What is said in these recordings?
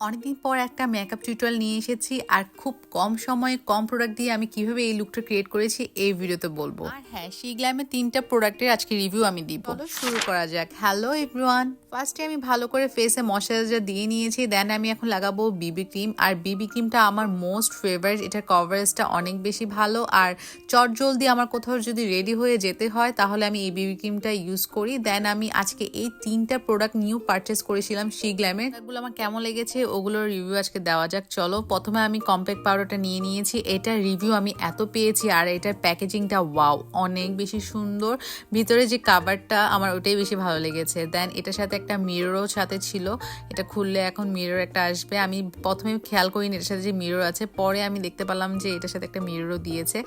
অনেকদিন পর একটা মেকআপ টিউটোরিয়াল নিয়ে এসেছি আর খুব কম সময়ে কম প্রোডাক্ট দিয়ে আমি কীভাবে এই লুকটা ক্রিয়েট করেছি এই ভিডিওতে বলব। আর হ্যাঁ সেই গ্ল্যামে তিনটা প্রোডাক্টের আজকে রিভিউ আমি দিব। শুরু করা যাক। হ্যালো এভরিওয়ান ফার্স্টে আমি ভালো করে ফেসে ময়শ্চারাইজার দিয়ে নিয়েছি দেন আমি এখন লাগাবো বিবি ক্রিম আর বিবি ক্রিমটা আমার মোস্ট ফেভারিট এটার কভারেজটা অনেক বেশি ভালো। আর চট জলদি আমার কোথাও যদি রেডি হয়ে যেতে হয় তাহলে আমি এই বিবি ক্রিমটা ইউজ করি। দেন আমি আজকে এই তিনটা প্রোডাক্ট নিউ পারচেস করেছিলাম সি গ্ল্যামের এগুলো আমার কেমন লেগেছে ওগুলোর রিভিউ আজকে দেওয়া যাক। চলো, প্রথমে আমি কম্প্যাক্ট পাউডারটা নিয়ে নিয়েছি। এটার রিভিউ আমি এত পেয়েছি আর এটার প্যাকেজিংটা ওয়াও অনেক বেশি সুন্দর। ভিতরে যে কাভারটা আমার ওটাই বেশি ভালো লেগেছে। দেন এটার সাথে একটা মিররও সাথে ছিল। এটা খুললে এখন মিরর একটা আসবে। আমি প্রথমে খেয়াল করিনি এটার সাথে যে মিরর আছে। পরে আমি দেখতে পেলাম যে এটার সাথে একটা মিররও দিয়েছে।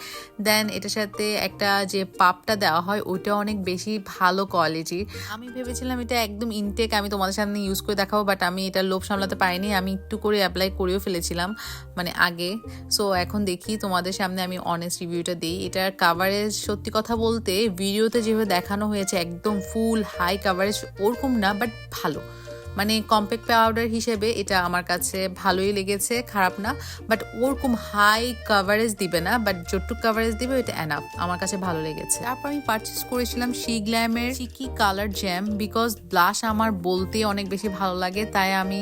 দেন এটার সাথে একটা যে পাপটা দেওয়া হয়, ওইটা অনেক বেশি ভালো কোয়ালিটির আমি ভেবেছিলাম এটা একদম ইনটেক আমি তোমাদের সামনে ইউজ করে দেখাবো বাট আমি এটা লোভ সামলাতে পারিনি। আমি একটু করে অ্যাপ্লাই করেও ফেলেছিলাম মানে আগে। সো এখন দেখি তোমাদের সামনে আমি অনেস্ট রিভিউটা দিই। এটার কাভারেজ সত্যি কথা বলতে ভিডিওতে যেভাবে দেখানো হয়েছে, একদম ফুল হাই কাভারেজ ওরকম না বাট ভালো। মানে কম্প্যাক্ট পাউডার হিসেবে এটা আমার কাছে ভালোই লেগেছে, খারাপ না বাট ওরকম হাই কাভারেজ দিবে না বাট যতটুক কাভারেজ দিবে এটা এনাফ আমার কাছে ভালো লেগেছে। তারপর আমি পারচেস করেছিলাম সি গ্ল্যামের cheeky colour jam because blush আমার বলতে অনেক বেশি ভালো লাগে, তাই আমি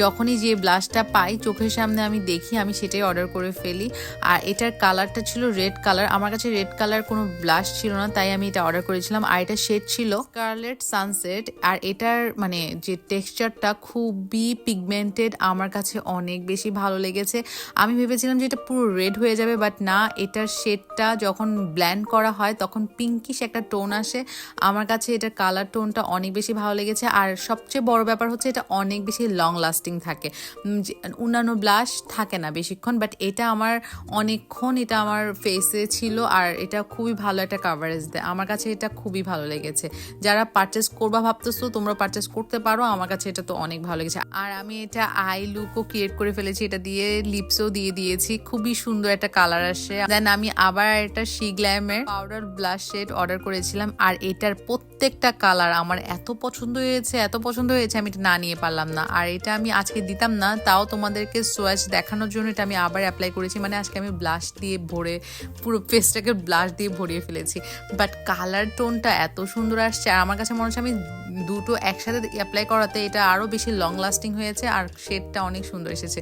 যখনই যে ব্লাশটা পাই, চোখের সামনে আমি দেখি, আমি সেটাই অর্ডার করে ফেলি। আর এটার কালারটা ছিল রেড কালার আমার কাছে রেড কালার কোনো ব্লাশ ছিল না, তাই আমি এটা অর্ডার করেছিলাম। আর এটা শেড ছিল স্কারলেট সানসেট আর এটার মানে যে টেক্সচারটা খুবই পিগমেন্টেড আমার কাছে অনেক বেশি ভালো লেগেছে। আমি ভেবেছিলাম যে এটা পুরো রেড হয়ে যাবে বাট না, এটার শেডটা যখন ব্ল্যান্ড করা হয়, তখন পিঙ্কিশ একটা টোন আসে। আমার কাছে এটার কালার টোনটা অনেক বেশি ভালো লেগেছে। আর সবচেয়ে বড় ব্যাপার হচ্ছে এটা অনেক বেশি লং লাস্টিং থাকে। অন্যান্য ব্লাশ থাকে না বেশিক্ষণ বাট এটা আমার অনেকক্ষণ এটা আমার ফেসে ছিল আর এটা খুবই ভালো একটা কাভারেজ দেয়। আমার কাছে এটা খুবই ভালো লেগেছে। যারা পারচেস করবা ভাবতেছো, তোমরা পারচেস করতে পারো, আমার কাছে এটা তো অনেক ভালো লেগেছে। আর আমি এটা আই লুকও ক্রিয়েট করে ফেলেছি, এটা দিয়ে লিপসও দিয়ে দিয়েছি, খুবই সুন্দর একটা কালার আসে। দেন আমি আবার একটা শি গ্ল্যামের পাউডার ব্লাশ শেড অর্ডার করেছিলাম, আর এটার প্রত্যেকটা কালার আমার এত পছন্দ হয়েছে, এত পছন্দ হয়েছে, আমি এটা না নিয়ে পারলাম না। আর এটা আমি আজকে দিতাম না, তাও তোমাদেরকে সোয়াচ দেখানোর জন্য এটা আমি আবার অ্যাপ্লাই করেছি। মানে আজকে আমি ব্লাশ দিয়ে ভরে, পুরো ফেসটাকে ব্লাশ দিয়ে ভরিয়ে ফেলেছি। বাট কালার টোনটা এত সুন্দর আসছে, আর আমার কাছে মনে হচ্ছে আমি দুটো একসাথে অ্যাপ্লাই করাতে এটা আরও বেশি লং লাস্টিং হয়েছে, আর শেডটা অনেক সুন্দর এসেছে।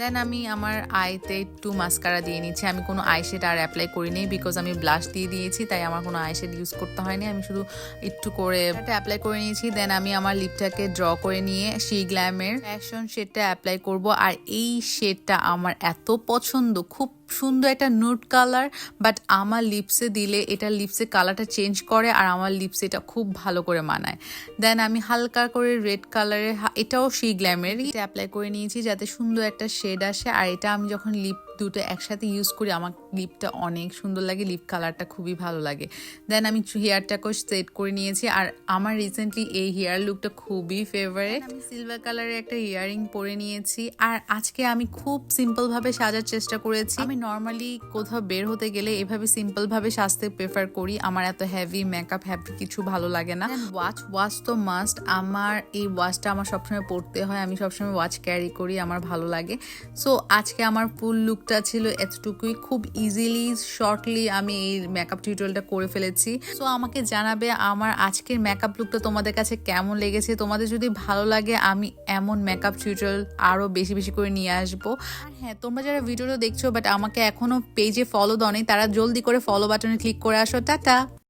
দেন আমি আমার আইতে একটু মাস্কারা দিয়ে নিচ্ছি। আমি কোনো আই শেড আর অ্যাপ্লাই করিনি বিকজ আমি ব্লাশ দিয়ে দিয়েছি, তাই আমার কোনো আই শেড ইউজ করতে হয়নি। আমি শুধু একটু করে অ্যাপ্লাই করে নিয়েছি। দেন আমি আমার লিপটাকে ড্র করে নিয়ে সি গ্ল্যামের ফ্যাশন শেডটা অ্যাপ্লাই করব। আর এই শেডটা আমার এত পছন্দ, খুব সুন্দর একটা নুট কালার বাট আমার লিপসে দিলে এটা লিপসে কালারটা চেঞ্জ করে আর আমার লিপসে এটা খুব ভালো করে মানায়। দেন আমি হালকা করে রেড কালারের এটাও সেই গ্ল্যামের অ্যাপ্লাই করে নিয়েছি যাতে সুন্দর একটা শেড আসে, আর এটা আমি যখন লিপ দুটো একসাথে ইউজ করি, আমার লিপটা অনেক সুন্দর লাগে লিপ কালারটা খুবই ভালো লাগে। দেন আমি হেয়ারটাকেও সেট করে নিয়েছি, আর আমার রিসেন্টলি এই হেয়ার লুকটা খুবই ফেভারেট আমি সিলভার কালারের একটা ইয়ারিং পরে নিয়েছি, আর আজকে আমি খুব সিম্পলভাবে সাজার চেষ্টা করেছি। আমি নর্মালি কোথাও বের হতে গেলে এভাবে সিম্পলভাবে সাজতে প্রেফার করি, আমার এত হ্যাভি মেকআপ হ্যাভি কিছু ভালো লাগে না। ওয়াচ ওয়াচ তো মাস্ট আমার এই ওয়াচটা আমার সবসময় পড়তে হয়, আমি সবসময় ওয়াচ ক্যারি করি, আমার ভালো লাগে। সো আজকে আমার ফুল লুকটা ছিল এতটুকুই। খুব ইজিলি শর্টলি আমি এই মেকআপ টিউটোরিয়ালটা করে ফেলেছি। সো আমাকে জানাবে আমার আজকের মেকআপ লুকটা তোমাদের কাছে কেমন লেগেছে? তোমাদের যদি ভালো লাগে, আমি এমন মেকআপ টিউটোরিয়াল আরও বেশি বেশি করে নিয়ে আসব। হ্যাঁ তোমরা যারা ভিডিওটা দেখছ বাট আমাকে এখনও পেজে ফলো দাও তারা জলদি করে ফলো বাটনে ক্লিক করে আসো। টাটা!